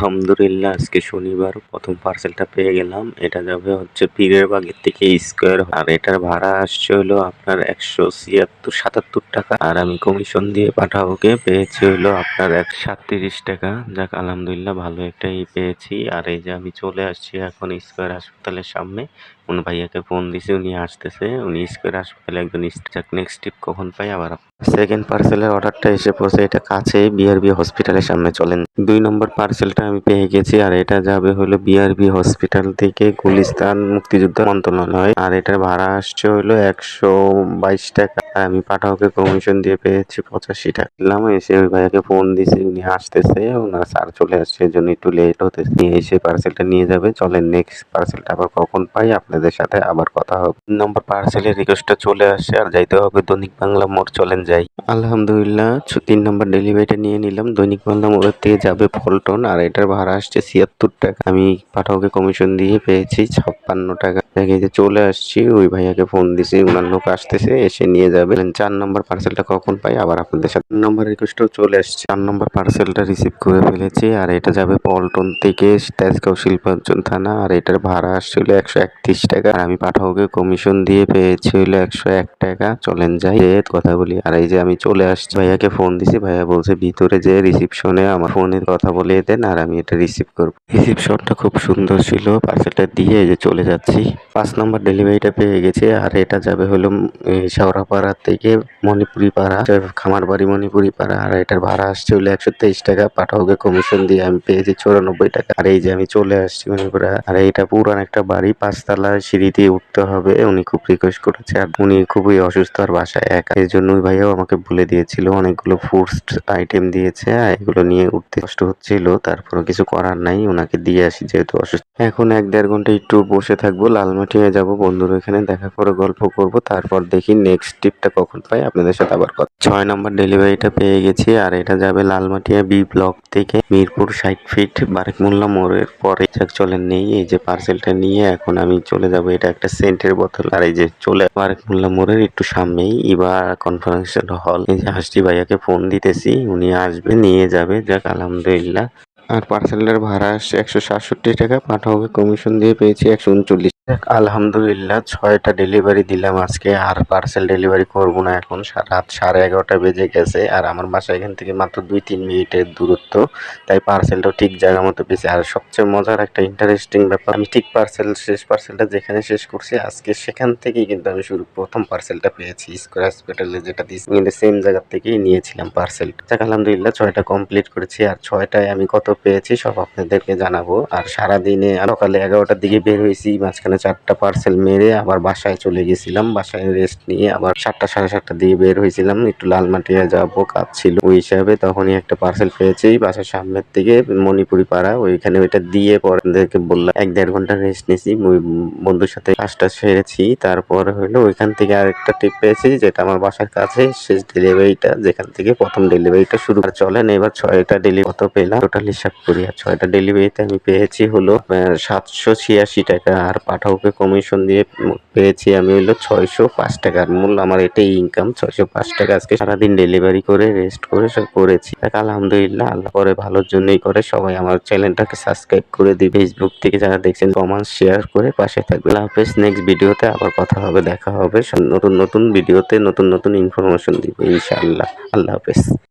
আলহামদুলিল্লাহ, আজকে শনিবার প্রথম পার্সেলটা পেয়ে গেলাম। এটা যাবে হচ্ছে পীরের বাগের থেকে স্কোয়ার আর এটার ভাড়া আসছে হলো আপনার একশো ছিয়াত্তর, সাতাত্তর টাকা। আর আমি কমিশন দিয়ে পাঠাবোকে পেয়েছি হলো আপনার এক সাতত্রিশ টাকা। যাক, আলহামদুলিল্লাহ, ভালো একটাই পেয়েছি। আর এই যে আমি চলে আসছি এখন স্কোয়ার হাসপাতালের সামনে। কোন ভাইয়াকে ফোন দিছে, উনি আসতেছে। উনি স্কোয়ার হাসপাতালে একজন নেক্সট টিপ কখন পাই আবার সেকেন্ড পার্সেলের অর্ডারটা এসে পড়ছে। এটা কাছে বিআরবি হসপিটালের সামনে চলেন। দুই নম্বর পার্সেলটা আমি পেয়ে গেছি। আর এটা যাবে হলো বিআরবি হসপিটাল থেকে গুলিস্তান মুক্তিযুদ্ধ মন্ত্রণালয়। আর এটার ভাড়া আসছে হলো একশো বাইশ টাকা। আর আমি পাঠাওকে কমিশন দিয়ে পেয়েছি পঁচাশি টাকা দিলাম এসে ওই ভাইয়াকে ফোন দিছি, উনি আসতেছে, ওনার স্যার চলে আসছে, এই জন্য একটু লেট হতেছে। নিয়ে এসে পার্সেলটা নিয়ে যাবে। চলেন নেক্সট পার্সেলটা আবার কখন পাই, আপনাদের সাথে আবার কথা হবে। নম্বর পার্সেলের রিকোয়েস্টটা চলে আসছে, আর যাইতে হবে দৈনিক বাংলা মোড়, চলেন যাই। আলহামদুলিল্লাহ তিন নম্বর ডেলিভারিটা নিয়ে নিলাম। দৈনিক বাংলা মোড়ের থেকে যাবে ফলটন আর এটার ভাড়া আসছে ছিয়াত্তর টাকা। আমি পাঠাওকে কমিশন দিয়ে পেয়েছি ছাপ্পান্ন টাকা। চলে আসছি, ওই ভাইয়াকে ফোন দিছি ওনার লোক আসতেছে, এসে নিয়ে যাবে। চার নম্বর পার্সেলটা কখন পাই? আবার আপনাদের সাথে নম্বর রিকোয়েস্টও চলে আসছে। চার নম্বর পার্সেলটা রিসিভ করে ফেলেছি। আর এটা যাবে পল্টন থেকে তেজগাঁও শিল্পাঞ্চল থানা। আর এটার ভাড়া আসছিল একশো একত্রিশ টাকা। আর আমি পাঠাওকে কমিশন দিয়ে পেয়েছি হলো একশো এক টাকা। চলেন যাই। কথা বলি। আর এই যে আমি চলে আসছি ভাইয়াকে ফোন দিছি। ভাইয়া বলছে ভিতরে যে রিসিপশনে আমার ফোনে কথা বলে দেন আর আমি এটা রিসিভ করব। রিসিপশনটা খুব সুন্দর ছিল। পার্সেলটা দিয়ে যে চলে যাচ্ছি। পাঁচ নম্বর ডেলিভারিটা পেয়ে গেছে। আর এটা যাবে হলো উম, শাওরাপাড়া থেকে মণিপুরি পাড়া খামার বাড়ি মণিপুরি পাড়া আর এটার ভাড়া আসছে হলো একশো তেইশ টাকা। পাঠাওকে কমিশন দিয়ে আমি পেয়েছি চুরানব্বই টাকা। আর এই যে আমি চলে আসছি মণিপুরা, আর এইটা পুরান একটা বাড়ি পাঁচতলা সিঁড়ি দিয়ে উঠতে হবে, উনি খুব রিকোয়েস্ট করেছে। আর উনি খুবই অসুস্থ আর বাসায় একা। এই জন্য ওই ভাইয়াও আমাকে বলে দিয়েছিল, অনেকগুলো ফুডস আইটেম দিয়েছে এগুলো নিয়ে উঠতে কষ্ট হচ্ছিল তারপরে কিছু করার নাই ওনাকে দিয়ে আসি যেহেতু অসুস্থ। এখন এক দেড় ঘণ্টা একটু বসে থাকব লালমাটিয়া যাব, বন্ধুর এখানে দেখা করে গল্প করব, তারপর দেখি নেক্সট ট্রিপটা কখন পাই? আপনাদের সাথে আবার কথা ছয় নম্বর ডেলিভারিটা পেয়ে গেছি, আর এটা যাবে লালমাটিয়া বি ব্লক থেকে মিরপুর ষাট ফিট বারেক মোল্লা মোড়ের পরে। চলেন নেই, এই যে পার্সেলটা নিয়ে এখন আমি চলে যাব। এটা একটা সেন্টের বোতল, আর এই যে চলে বারেক মোল্লা মোড়ের একটু সামনেই ইবা কনফারেন্স হল। এই যে হাসটি ভাইয়াকে ফোন দিতেছি, উনি আসবে, নিয়ে যাবে। যাক, আলহামদুলিল্লাহ। আর পার্সেলটার ভাড়া একশো সাতষট্টি টাকা, পাঠাবে কমিশন দিয়ে পেয়েছি একশো উনচল্লিশ আলহামদুলিল্লাহ, ছয়টা ডেলিভারি দিলাম আজকে, আর পার্সেল ডেলিভারি করব না এখন। রাত সাড়ে এগারোটা বেজে গেছে, আর আমার বাসা এখান থেকে মাত্র দুই তিন মিনিটের দূরত্ব। তাই পার্সেলটাও ঠিক জায়গা মতো পেয়েছি। আর সবচেয়ে মজার একটা ইন্টারেস্টিং ব্যাপার, আমি ঠিক পার্সেল শেষ পার্সেলটা যেখানে শেষ করছি, আজকে সেখান থেকেই কিন্তু আমি শুরু, প্রথম পার্সেলটা পেয়েছি। স্কোয়ার হসপিটালে যেটা দিয়েছি কিন্তু সেম জায়গা থেকেই নিয়েছিলাম পার্সেলটা যাক, আলহামদুলিল্লাহ, ছয়টা কমপ্লিট করেছি। আর ছয়টায় আমি কত পেয়েছি, সব আপনাদেরকে জানাব। আর সারাদিনে সকালে এগারোটার দিকে বের হয়েছি, মাঝখানে চারটা পার্সেল মেরে আবার বাসায় চলে গেছিলাম। বাসায় রেস্ট নিয়ে আবার সাতটা, সাড়ে সাতটা দিয়ে বের হয়েছিলাম। একটু লালমাটিয়া যাব, কাজ ছিল। ওই হিসাবে তখনই একটা পার্সেল পেয়েছি বাসার সামনের থেকে মণিপুরি পাড়া ওইখানে ওইটা দিয়ে পরে বললাম, এক দেড় ঘণ্টা রেস্ট নিয়েছি। ওই বন্ধুর সাথে কাজটা সেরেছি। তারপর হলো ওইখান থেকে আরেকটা টিপ পেয়েছি, যেটা আমার বাসার কাছে। শেষ ডেলিভারিটা যেখান থেকে প্রথম ডেলিভারিটা শুরু চলেন এবার ছয়টা ডেলিভারি কত পেলাম? টোটাল হিসাব করি, আর ছয়টা ডেলিভারিতে আমি পেয়েছি হলো সাতশো ছিয়াশি টাকা। আর পাঠাওকে কমিশন দিয়ে পেয়েছি আমি হলো ছয়শো পাঁচ টাকার মূল আমার এটাই ইনকাম ছয়শো পাঁচ টাকা আজকে সারাদিন ডেলিভারি করে রেস্ট করে, সব করেছি। দেখ, আলহামদুলিল্লাহ, আল্লাহ করে, ভালোর জন্যই করে। সবাই আমার চ্যানেলটাকে সাবস্ক্রাইব করে দিই ফেসবুক থেকে যারা দেখছেন কমেন্ট শেয়ার করে পাশে থাকবে। আল্লাহ হাফেজ নেক্সট ভিডিওতে আবার কথা হবে, দেখা হবে। নতুন নতুন ভিডিওতে নতুন নতুন ইনফরমেশন দিব, ইনশাআল্লাহ। আল্লাহ হাফেজ।